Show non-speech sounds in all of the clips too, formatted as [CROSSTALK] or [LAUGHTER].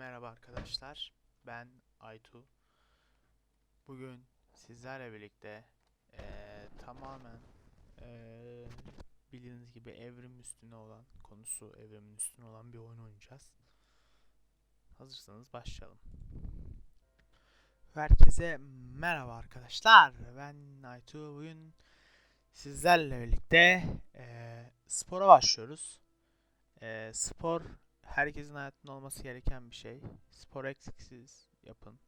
Merhaba arkadaşlar. Ben Aytu. Bugün sizlerle birlikte eee, tamamen eee, bildiğiniz gibi evrim üstüne olan konusu evrimin üstüne olan bir oyun oynayacağız. Hazırsanız başlayalım. Herkese merhaba arkadaşlar. Ben Aytu. Bugün sizlerle birlikte eee, spora başlıyoruz. Eee, spor herkesin hayatında olması gereken bir şey. Spor eksiksiz yapın.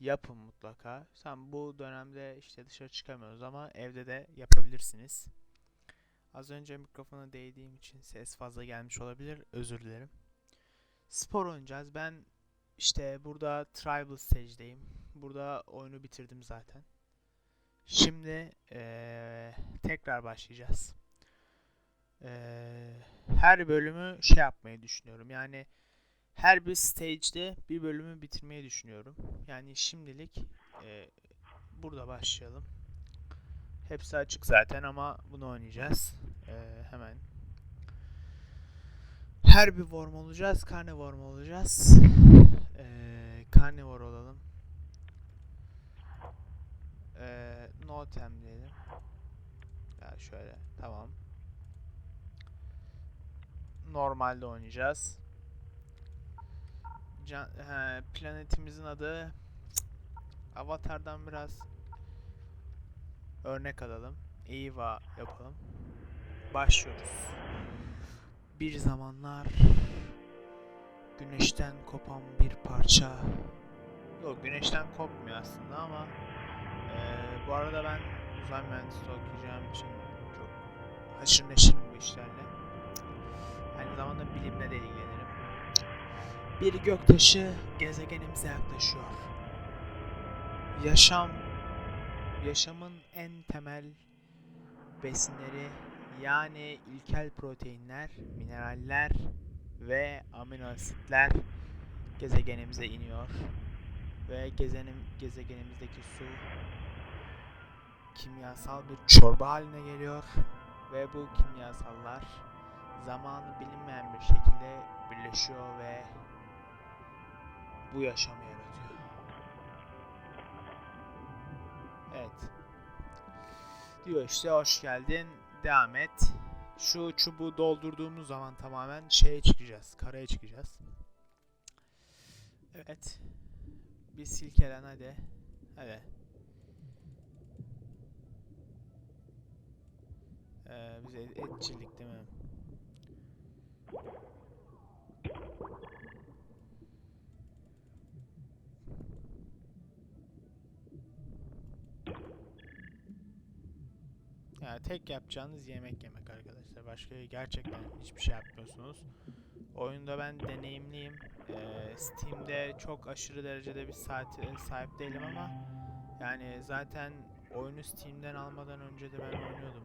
Yapın mutlaka. Sen bu dönemde işte dışarı çıkamıyoruz ama evde de yapabilirsiniz. Az önce mikrofona değdiğim için ses fazla gelmiş olabilir. Özür dilerim. Spor oynayacağız. Ben işte burada Tribal Stage'deyim. Burada oyunu bitirdim zaten. Şimdi eee, tekrar başlayacağız. Eee her bölümü şey yapmayı düşünüyorum. Yani her bir stage'de bir bölümü bitirmeyi düşünüyorum. Yani şimdilik e, burada başlayalım. Hepsi açık zaten ama bunu oynayacağız. E, hemen. Her bir worm olacağız. Carnivore mu olacağız? E, carnivore olalım. E, no tem diyelim. Ya şöyle. Tamam normalde oynayacağız. Can, he, planetimizin adı Avatar'dan biraz örnek alalım. Eva yapalım. Başlıyoruz. Bir zamanlar güneşten kopan bir parça Yok güneşten kopmuyor aslında ama eee, bu arada ben uzay mühendisliği okuyacağım için çok haşır neşirim bu işlerle. Aynı zamanda bilimle de ilgilenirim. Bir göktaşı gezegenimize yaklaşıyor. Yaşam, yaşamın en temel besinleri yani ilkel proteinler, mineraller ve amino asitler gezegenimize iniyor. Ve gezenim, gezegenimizdeki su kimyasal bir çorba haline geliyor. Ve bu kimyasallar zamanı bilinmeyen bir şekilde birleşiyor ve bu yaşamı yaratıyor. Evet. Diyor işte hoş geldin. Devam et. Şu çubuğu doldurduğumuz zaman tamamen şeye çıkacağız. Karaya çıkacağız. Evet. Bir silkelen hadi. Hadi. Ee, biz et- etçilik değil mi? Yani tek yapacağınız yemek yemek arkadaşlar. Başka gerçekten hiçbir şey yapmıyorsunuz. Oyunda ben deneyimliyim. Ee, Steam'de çok aşırı derecede bir saate sahip değilim ama yani zaten oyunu Steam'den almadan önce de ben oynuyordum.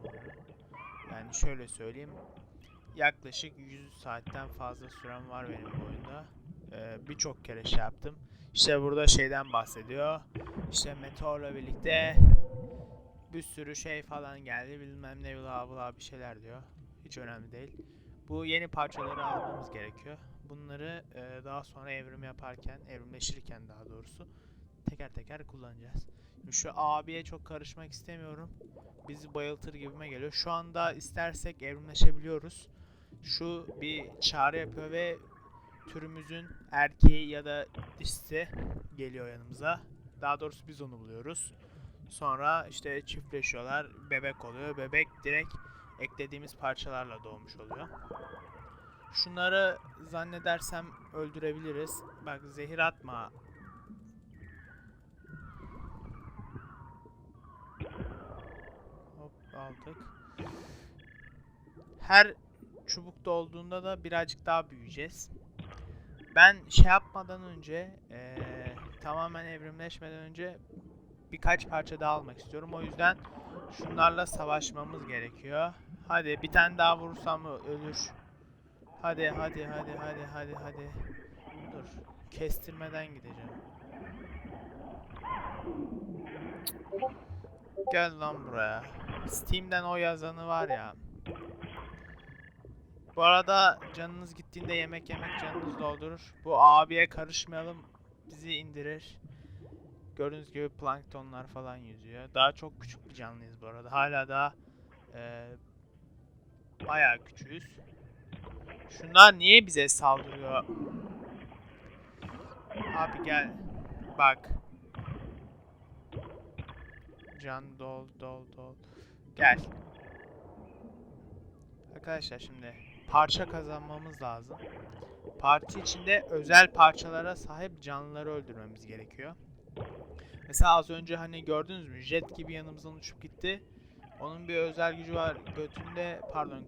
Yani şöyle söyleyeyim. Yaklaşık 100 saatten fazla sürem var benim bu oyunda. Ee, Birçok kere şey yaptım. İşte burada şeyden bahsediyor. İşte Meteor'la birlikte bir sürü şey falan geldi bilmem ne bla bla bir şeyler diyor. Hiç önemli değil. Bu yeni parçaları almamız gerekiyor. Bunları e, daha sonra evrim yaparken, evrimleşirken daha doğrusu teker teker kullanacağız. Şimdi şu abiye çok karışmak istemiyorum. Bizi bayıltır gibime geliyor. Şu anda istersek evrimleşebiliyoruz. Şu bir çağrı yapıyor ve türümüzün erkeği ya da dişisi geliyor yanımıza. Daha doğrusu biz onu buluyoruz. Sonra işte çiftleşiyorlar, bebek oluyor. Bebek direkt eklediğimiz parçalarla doğmuş oluyor. Şunları zannedersem öldürebiliriz. Bak zehir atma. Hop aldık. Her çubuk dolduğunda da birazcık daha büyüyeceğiz. Ben şey yapmadan önce, eee, tamamen evrimleşmeden önce birkaç parça daha almak istiyorum. O yüzden şunlarla savaşmamız gerekiyor. Hadi bir tane daha vursam ölür. Hadi hadi hadi hadi hadi hadi. Dur. Kestirmeden gideceğim. Gel lan buraya. Steam'den o yazanı var ya. Bu arada canınız gittiğinde yemek yemek canınız doldurur. Bu abiye karışmayalım bizi indirir. Gördüğünüz gibi planktonlar falan yüzüyor. Daha çok küçük bir canlıyız bu arada. Hala daha eee bayağı küçüğüz. Şunlar niye bize saldırıyor? Abi gel. Bak. Can dol dol dol. Gel. Arkadaşlar şimdi parça kazanmamız lazım. Parti içinde özel parçalara sahip canlıları öldürmemiz gerekiyor. Mesela az önce hani gördünüz mü jet gibi yanımızdan uçup gitti. Onun bir özel gücü var. Götünde pardon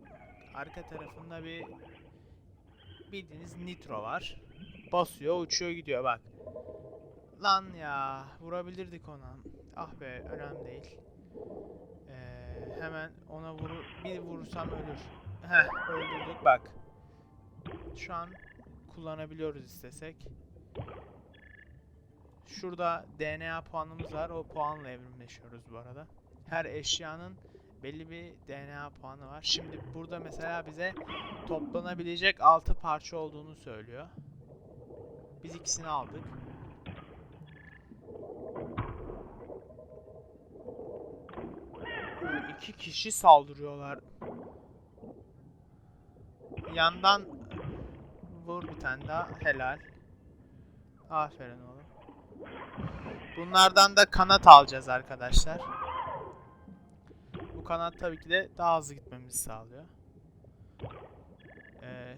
arka tarafında bir bildiğiniz nitro var. Basıyor uçuyor gidiyor bak. Lan ya vurabilirdik ona. Ah be önemli değil. Ee, hemen ona vuru bir vursam ölür. Heh öldürdük bak. Şu an kullanabiliyoruz istesek. Şurada DNA puanımız var. O puanla evrimleşiyoruz bu arada. Her eşyanın belli bir DNA puanı var. Şimdi burada mesela bize toplanabilecek 6 parça olduğunu söylüyor. Biz ikisini aldık. İki kişi saldırıyorlar. Yandan vur bir tane daha. Helal. Aferin oğlum. Bunlardan da kanat alacağız arkadaşlar. Bu kanat tabii ki de daha hızlı gitmemizi sağlıyor. Ee,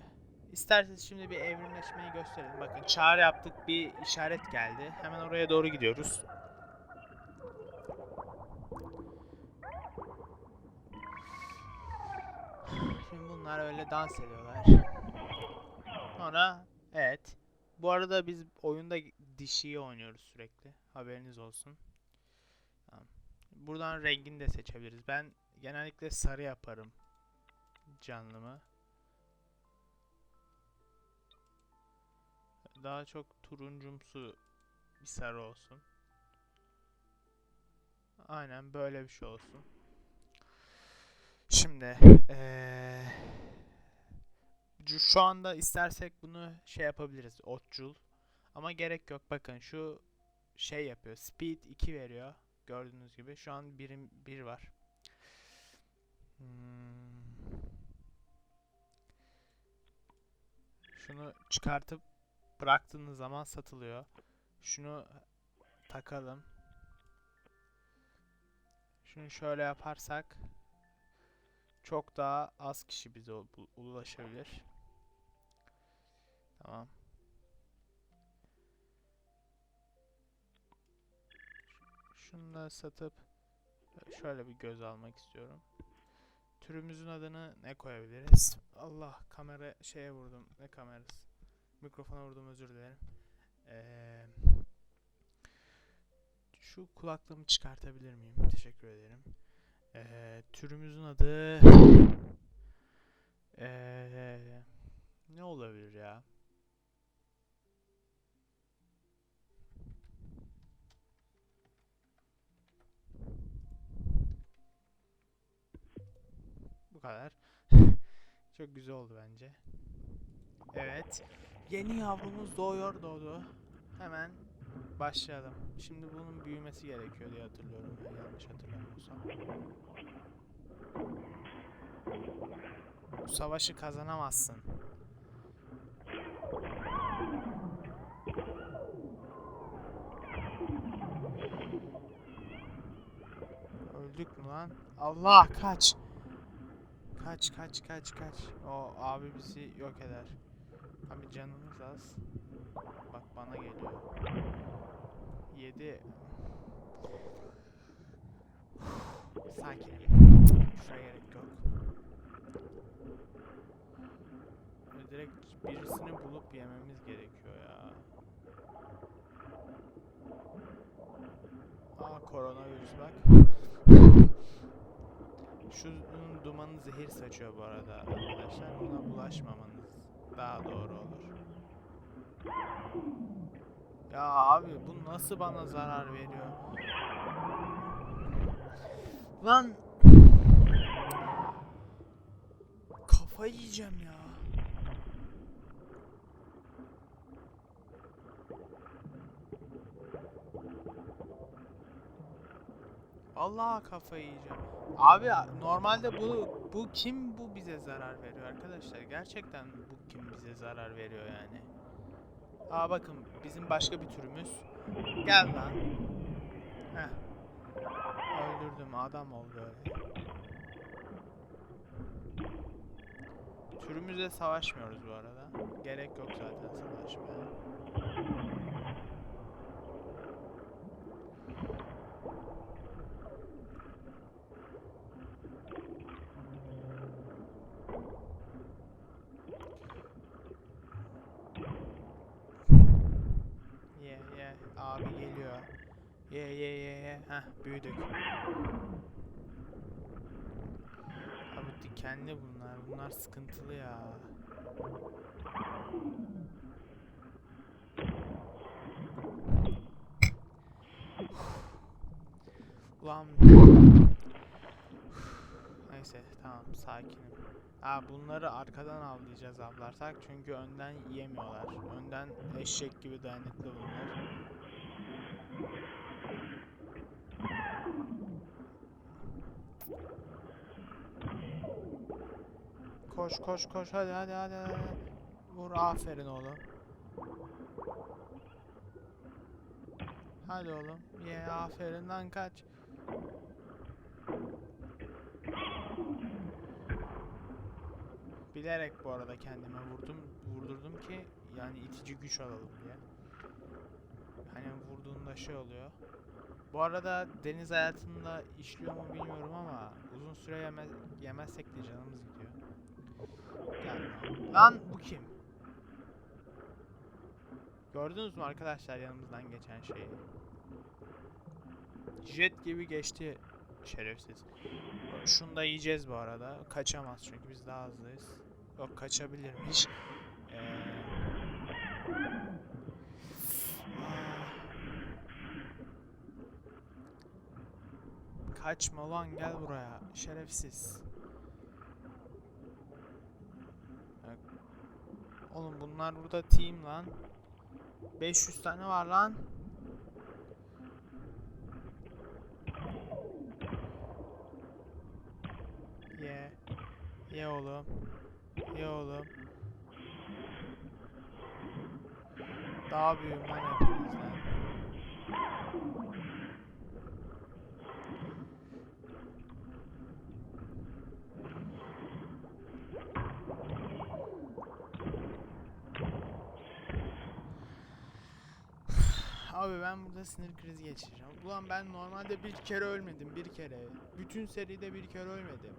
isterseniz şimdi bir evrimleşmeyi gösterelim. Bakın çağrı yaptık bir işaret geldi. Hemen oraya doğru gidiyoruz. Şimdi bunlar öyle dans ediyorlar. Sonra evet. Bu arada biz oyunda dişiyi oynuyoruz sürekli. Haberiniz olsun. Buradan rengini de seçebiliriz. Ben genellikle sarı yaparım canlımı. Daha çok turuncumsu bir sarı olsun. Aynen böyle bir şey olsun. Şimdi cu- şu anda istersek bunu şey yapabiliriz. Otçul. Ama gerek yok. Bakın şu şey yapıyor. Speed 2 veriyor. Gördüğünüz gibi. Şu an birim 1 var. Hmm. Şunu çıkartıp bıraktığınız zaman satılıyor. Şunu takalım. Şunu şöyle yaparsak çok daha az kişi bize ulaşabilir. Tamam. Şunu da satıp şöyle bir göz almak istiyorum. Türümüzün adını ne koyabiliriz? Allah kamera şeye vurdum. Ne kamerası? Mikrofona vurdum özür dilerim. Ee, şu kulaklığımı çıkartabilir miyim? Teşekkür ederim. Ee, türümüzün adı Ee, ne olabilir ya? Bu kadar. [LAUGHS] Çok güzel oldu bence. Evet. Yeni yavrumuz doğuyor doğdu. Hemen başlayalım. Şimdi bunun büyümesi gerekiyor diye hatırlıyorum yanlış hatırlamıyorsam. Bu savaşı kazanamazsın. Öldük mü lan? Allah kaç. Kaç kaç kaç kaç. O abi bizi yok eder. Abi canımız az. Bak bana geliyor. 7 Sakinim. Şuraya gerek yok. Böyle direkt birisini bulup yememiz gerekiyor ya. Aa koronavirüs bak. Şunun dumanı zehir saçıyor bu arada arkadaşlar. Ona bulaşmamanız daha doğru olur. Ya abi bu nasıl bana zarar veriyor? Lan kafayı yiyeceğim ya. Allah kafayı yiyeceğim. Abi normalde bu bu kim bu bize zarar veriyor arkadaşlar? Gerçekten bu kim bize zarar veriyor yani? Aa bakın bizim başka bir türümüz. Gel lan. Heh. Öldürdüm adam oldu öyle. Türümüzle savaşmıyoruz bu arada. Gerek yok zaten savaşmaya. Ye ye abi geliyor. Ye ye ye ye. Heh büyüdük. Abi dikenli bunlar. Bunlar sıkıntılı ya. Ulan. Neyse tamam sakinim. Ha bunları arkadan avlayacağız avlarsak çünkü önden yemiyorlar. Önden eşek gibi dayanıklı bunlar. Koş koş koş hadi hadi hadi. Vur aferin oğlum. Hadi oğlum. Ye aferin lan kaç. Bilerek bu arada kendime vurdum, vurdurdum ki yani itici güç alalım diye. Hani vurduğunda şey oluyor. Bu arada deniz hayatında işliyor mu bilmiyorum ama uzun süre yeme yemezsek de canımız gidiyor. Gel lan. Bu kim? Gördünüz mü arkadaşlar yanımızdan geçen şeyi? Jet gibi geçti şerefsiz. Şunu da yiyeceğiz bu arada. Kaçamaz çünkü biz daha hızlıyız. Yok kaçabilirmiş. Ee... ah. Kaçma lan gel buraya. Şerefsiz. Oğlum bunlar burada team lan. 500 tane var lan. Ye. Ye oğlum. Ye oğlum. Daha büyüğüm lan Abi ben burada sinir krizi geçireceğim. Ulan ben normalde bir kere ölmedim, bir kere. Bütün seride bir kere ölmedim.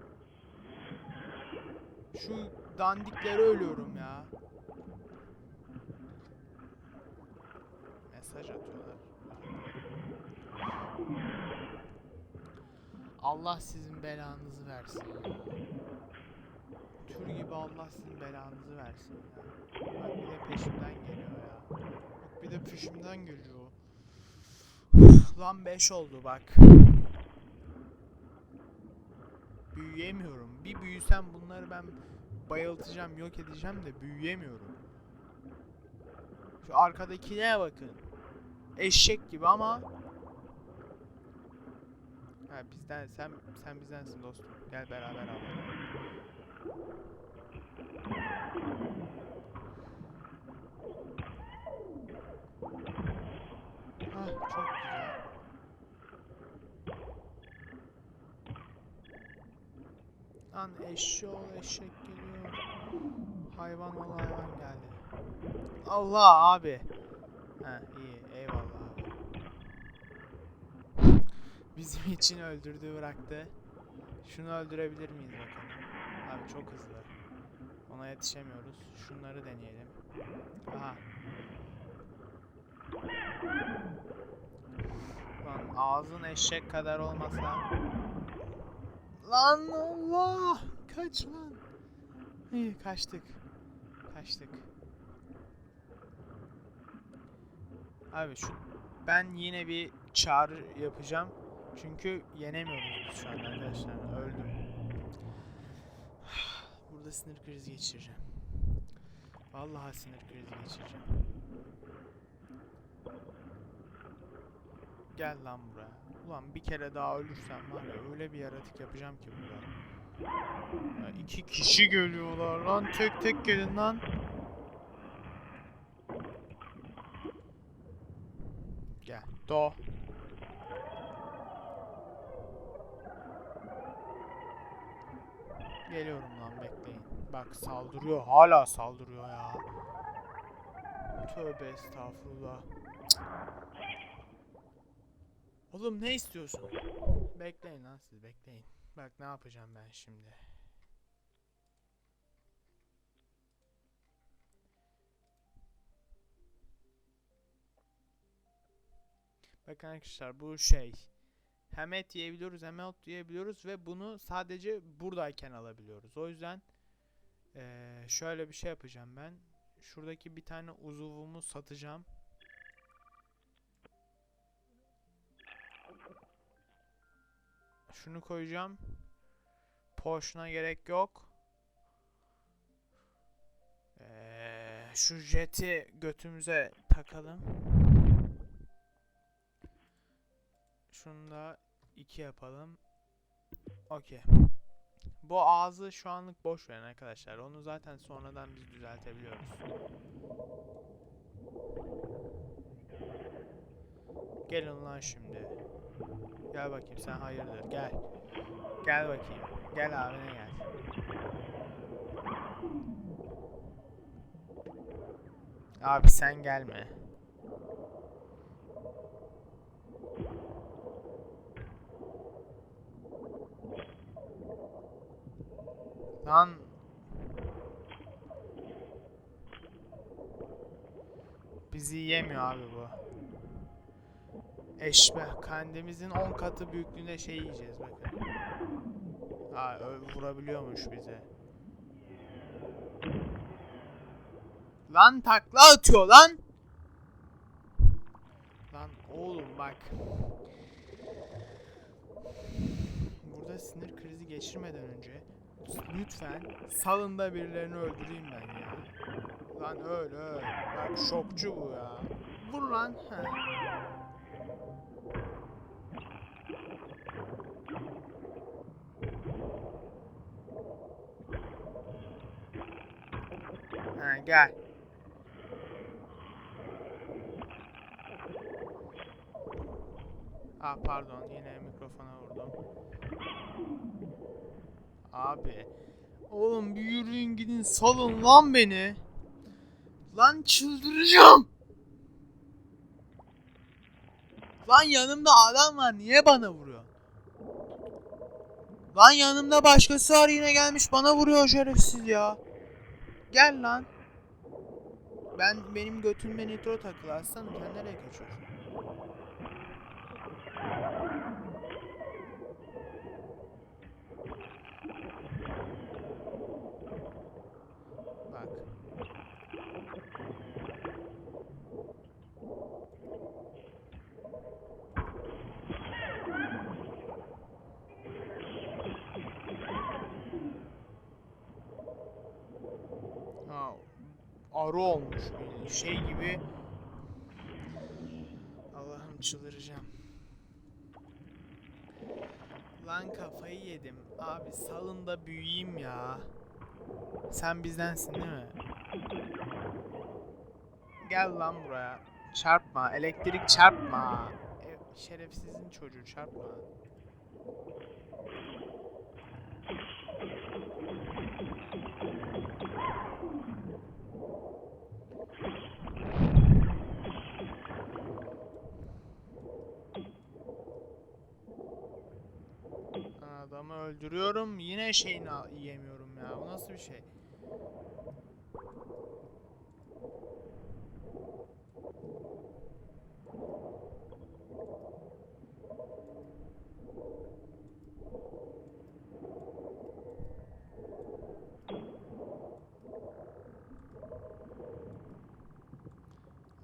Şu dandiklere ölüyorum ya. Mesaj atıyorlar. Allah sizin belanızı versin. Tür gibi Allah sizin belanızı versin ya. Bak bir de peşimden geliyor ya. Bir de peşimden geliyor. Lan 5 oldu bak. Büyüyemiyorum. Bir büyüsem bunları ben bayıltacağım, yok edeceğim de büyüyemiyorum. Şu arkadakine bakın. Eşek gibi ama Ha bizden sen sen bizdensin dostum. Gel beraber alalım. Ah çok güzel. Lan eşşoğlu eşek geliyor. Hayvan ol hayvan geldi. Allah abi. Ha iyi eyvallah abi. Bizim için öldürdü bıraktı. Şunu öldürebilir miyiz bakalım. Abi çok hızlı. Ona yetişemiyoruz. Şunları deneyelim. Aha. Lan ağzın eşek kadar olmasa. Lan Allah! Kaç lan. İyi kaçtık. Kaçtık. Abi şu ben yine bir çağrı yapacağım. Çünkü yenemiyoruz şu an arkadaşlar. Öldüm. Burada sinir krizi geçireceğim. Vallahi sinir krizi geçireceğim. Gel lan buraya. Ulan bir kere daha ölürsem var ya öyle bir yaratık yapacağım ki burada. Ya iki kişi geliyorlar lan tek tek gelin lan. Gel. Do. Geliyorum lan bekleyin. Bak saldırıyor. Hala saldırıyor ya. Tövbe estağfurullah. Oğlum ne istiyorsun? Bekleyin lan siz bekleyin. Bak ne yapacağım ben şimdi. Bakın arkadaşlar bu şey. Hem et yiyebiliyoruz hem yiyebiliyoruz ve bunu sadece buradayken alabiliyoruz. O yüzden eee, şöyle bir şey yapacağım ben. Şuradaki bir tane uzuvumu satacağım. Şunu koyacağım. Poşuna gerek yok. Eee, şu jeti götümüze takalım. Şunu da iki yapalım. Okey. Bu ağzı şu anlık boş verin arkadaşlar. Onu zaten sonradan biz düzeltebiliyoruz. Gelin lan şimdi. Gel bakayım sen hayırdır gel. Gel bakayım. Gel abine gel. Abi sen gelme. Lan Bizi yemiyor abi bu. Eşbeh kendimizin 10 katı büyüklüğünde şey yiyeceğiz bakın. Ö- vurabiliyormuş bize. Lan takla atıyor lan. Lan oğlum bak. Burada sinir krizi geçirmeden önce lütfen salın da birilerini öldüreyim ben ya. Lan öl öl. Bak şokçu bu ya. Vur lan. Heh. Ha, gel. Ah pardon yine mikrofona vurdum. Abi. Oğlum bir yürüyün gidin salın lan beni. Lan çıldıracağım. Lan yanımda adam var niye bana vuruyor? Lan yanımda başkası var yine gelmiş bana vuruyor şerefsiz ya. Gel lan. Ben benim götüme nitro takılı aslanım sen nereye kaçıyorsun? Bak. Ha, arı olmuş şey gibi. Allah'ım çıldıracağım. Lan kafayı yedim. Abi salın da büyüyeyim ya. Sen bizdensin değil mi? Gel lan buraya. Çarpma. Elektrik çarpma. E, şerefsizin çocuğu çarpma. Adamı öldürüyorum. Yine şeyini yiyemiyorum ya. Bu nasıl bir şey?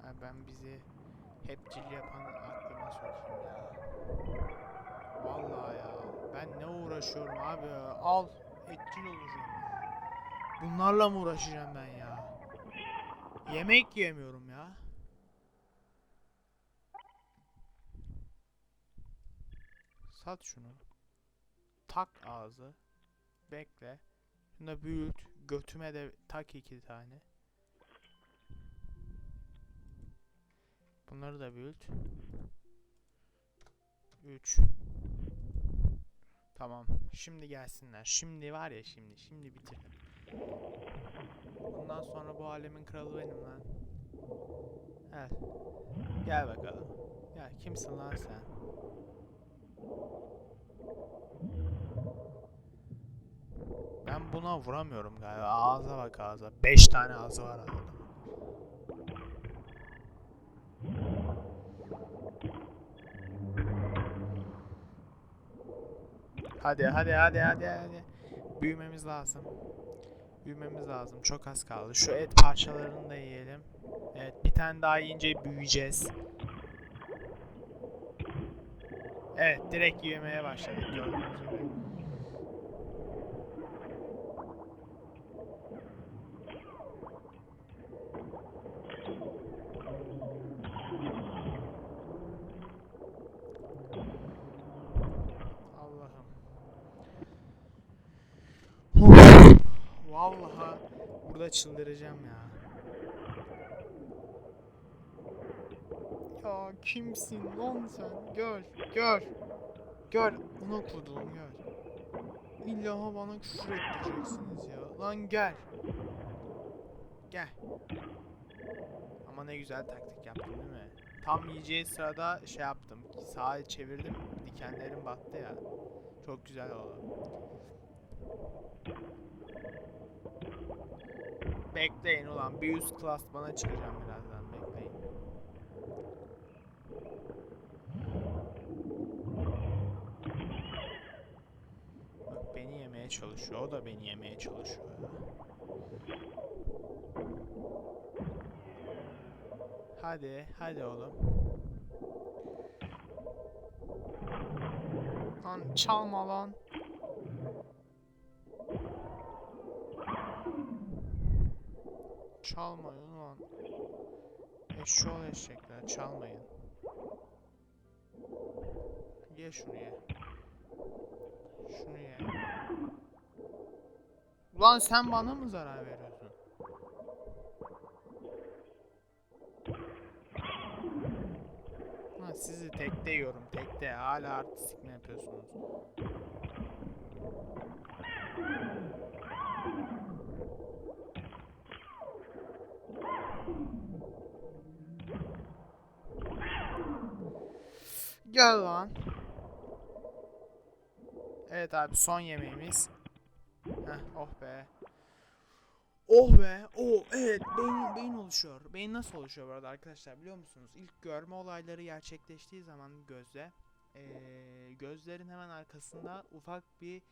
Ha, ben bizi hep cil yapan aklıma sokayım ya. Vallahi ya. Ben ne uğraşıyorum abi. Al. Etçil olacağım. Bunlarla mı uğraşacağım ben ya? Yemek yemiyorum ya. Sat şunu. Tak ağzı. Bekle. Şunu da büyüt. Götüme de tak iki tane. Bunları da büyüt. 3 Tamam. Şimdi gelsinler. Şimdi var ya şimdi. Şimdi bitirdim. Bundan sonra bu alemin kralı benim lan. Gel. Gel bakalım. Gel kimsin lan sen? Ben buna vuramıyorum galiba. Ağza bak ağza. 5 tane ağzı var adamın. Hadi hadi hadi hadi hadi. Büyümemiz lazım. Büyümemiz lazım. Çok az kaldı. Şu et parçalarını da yiyelim. Evet bir tane daha yiyince büyüyeceğiz. Evet direkt yemeye başladık gördüğünüz gibi. Allah'ım. Vallahi burada çıldıracağım ya. Ya kimsin lan sen? Gör, gör. Gör, ona kurdum gör. İlla bana küfür ettireceksiniz ya. Lan gel. Gel. Ama ne güzel taktik yaptım değil mi? Tam yiyeceği sırada şey yaptım. Sağa çevirdim. Dikenlerim battı ya. Çok güzel oldu. Bekleyin ulan. Bir üst klas bana çıkacağım birazdan. Bekleyin. Bak beni yemeye çalışıyor. O da beni yemeye çalışıyor. Hadi, hadi oğlum. Lan çalma lan. Çalmayın ulan. Eşşoğlu eşekler çalmayın. Ye şunu ye. Şunu ye. Ulan sen bana mı zarar veriyorsun? Lan sizi tekte yiyorum tekte. Hala artistik mi yapıyorsunuz? Gel lan. Evet abi son yemeğimiz. Heh, oh be. Oh be. Oh evet beyin, beyin oluşuyor. Beyin nasıl oluşuyor bu arada arkadaşlar biliyor musunuz? İlk görme olayları gerçekleştiği zaman gözde eee, gözlerin hemen arkasında ufak bir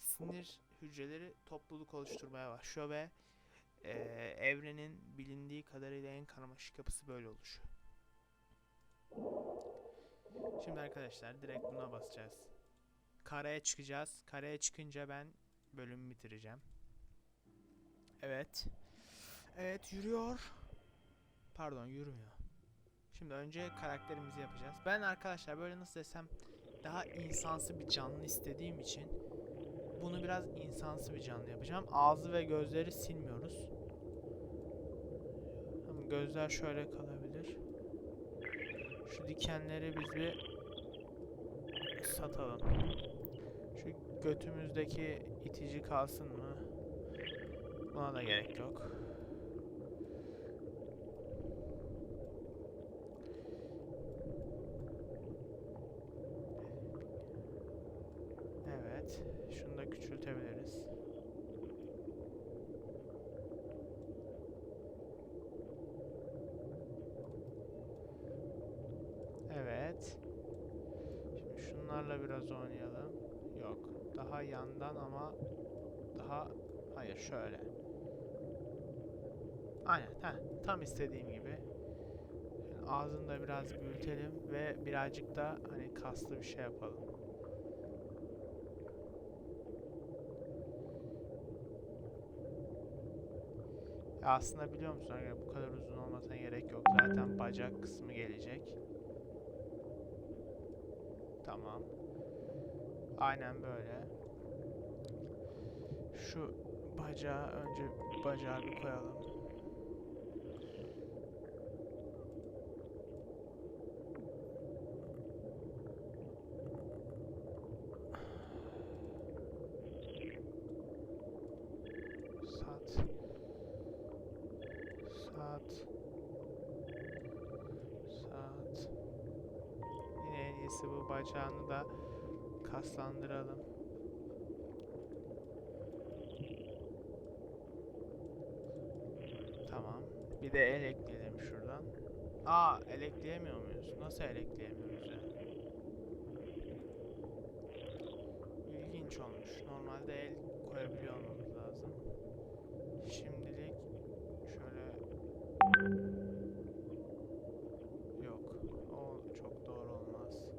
sinir hücreleri topluluk oluşturmaya başlıyor ve eee, evrenin bilindiği kadarıyla en karmaşık yapısı böyle oluşuyor. Şimdi arkadaşlar direkt buna basacağız. Karaya çıkacağız. Karaya çıkınca ben bölümü bitireceğim. Evet. Evet yürüyor. Pardon yürümüyor. Şimdi önce karakterimizi yapacağız. Ben arkadaşlar böyle nasıl desem daha insansı bir canlı istediğim için bunu biraz insansı bir canlı yapacağım. Ağzı ve gözleri silmiyoruz. Gözler şöyle kalabilir. Şu dikenleri biz bir satalım. Şu götümüzdeki itici kalsın mı? Buna da gerek yok. Evet. Şunu da küçültebiliriz. Şimdi şunlarla biraz oynayalım. Yok. Daha yandan ama daha hayır şöyle. Aynen. Heh, tam istediğim gibi. Şimdi ağzını da biraz büyütelim ve birazcık da hani kaslı bir şey yapalım. Ya aslında biliyor musun bu kadar uzun olmasına gerek yok. Zaten bacak kısmı gelecek. Tamam. Aynen böyle. Şu bacağı önce bacağı bir koyalım. Saat. Saat. İyisi bu bacağını da kaslandıralım. Tamam. Bir de el ekleyelim şuradan. Aa, el ekleyemiyor muyuz? Nasıl el ekleyemiyoruz ya? İlginç olmuş. Normalde el koyabiliyor olmamız lazım. Şimdilik şöyle Yok. O çok doğru olmaz.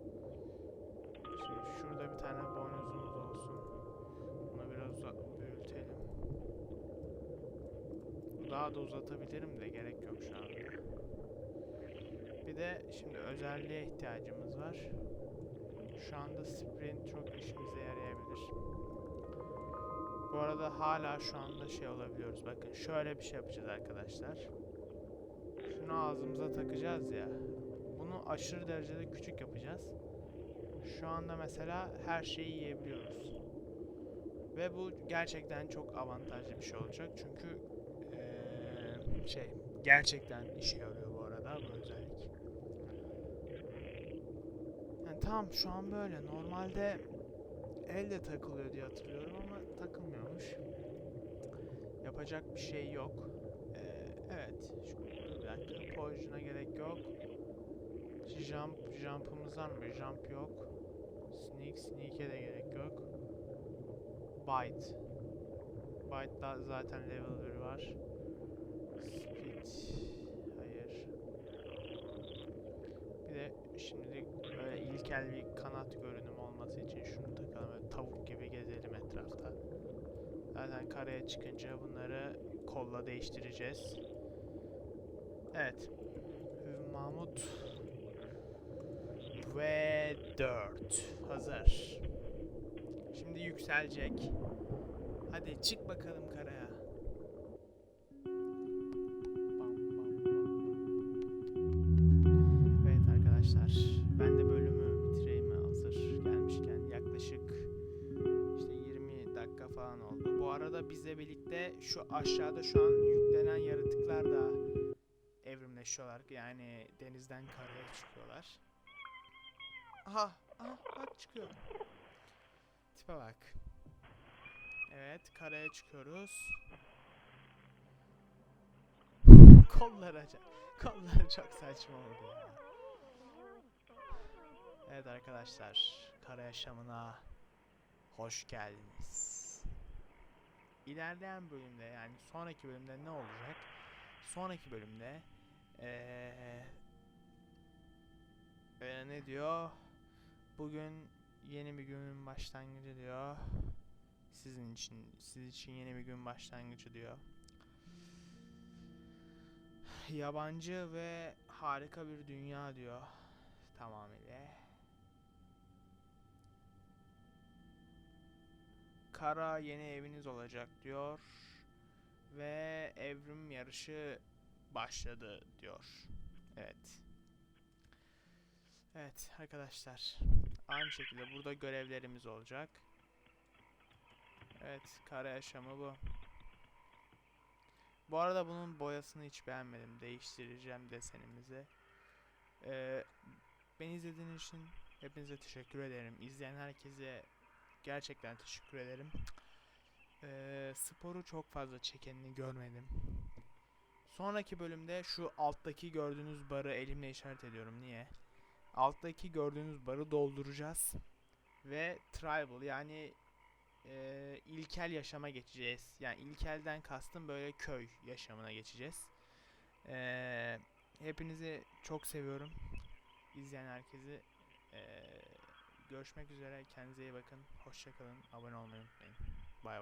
Şimdi şurada bir tane boynuzumuz olsun. Bunu biraz uza- büyütelim. Daha da uzatabilirim de gerek yok şu anda. Bir de şimdi özelliğe ihtiyacımız var. Şu anda sprint çok işimize yarayabilir. Bu arada hala şu anda şey olabiliyoruz. Bakın şöyle bir şey yapacağız arkadaşlar. Şunu ağzımıza takacağız ya. Bunu aşırı derecede küçük yapacağız. Şu anda mesela her şeyi yiyebiliyoruz. Ve bu gerçekten çok avantajlı bir şey olacak. Çünkü şey gerçekten işe yarıyor bu arada bu özellik. Yani tamam şu an böyle. Normalde elde takılıyor diye hatırlıyorum ama takılmıyormuş. Yapacak bir şey yok. Eee, evet. Şu, dakika. Gerek yok. Jump, jump'ımız mı? Jump yok. Sneak, sneak'e de gerek yok. Bite. Bite'da zaten level 1 var. Hayır. Bir de şimdilik böyle ilkel bir kanat görünüm olması için şunu takalım. Böyle tavuk gibi gezelim etrafta. Zaten karaya çıkınca bunları kolla değiştireceğiz. Evet. Mahmut ve 4 hazır. Şimdi yükselecek. Hadi çık bakalım karaya. Aşağıda şu an yüklenen yaratıklar da evrimleşiyorlar. Yani denizden karaya çıkıyorlar. Aha, aha bak çıkıyor. Tipe bak. Evet, karaya çıkıyoruz. Kolları. Kolları çok saçma oldu ya. Evet arkadaşlar, kara yaşamına hoş geldiniz. İlerleyen bölümde yani sonraki bölümde ne olacak? Sonraki bölümde eee eee, ne diyor? Bugün yeni bir günün başlangıcı diyor. Sizin için, siz için yeni bir gün başlangıcı diyor. Yabancı ve harika bir dünya diyor tamamıyla. Kara yeni eviniz olacak diyor. Ve evrim yarışı başladı diyor. Evet. Evet arkadaşlar. Aynı şekilde burada görevlerimiz olacak. Evet, kara yaşamı bu. Bu arada bunun boyasını hiç beğenmedim. Değiştireceğim desenimizi. Ee, beni izlediğiniz için hepinize teşekkür ederim. İzleyen herkese gerçekten teşekkür ederim. Ee, sporu çok fazla çekenini görmedim. Sonraki bölümde şu alttaki gördüğünüz barı elimle işaret ediyorum. Niye? Alttaki gördüğünüz barı dolduracağız. Ve tribal yani e, ilkel yaşama geçeceğiz. Yani ilkelden kastım böyle köy yaşamına geçeceğiz. E, hepinizi çok seviyorum. İzleyen herkesi. E, görüşmek üzere. Kendinize iyi bakın. Hoşçakalın. Abone olmayı unutmayın. Bay bay.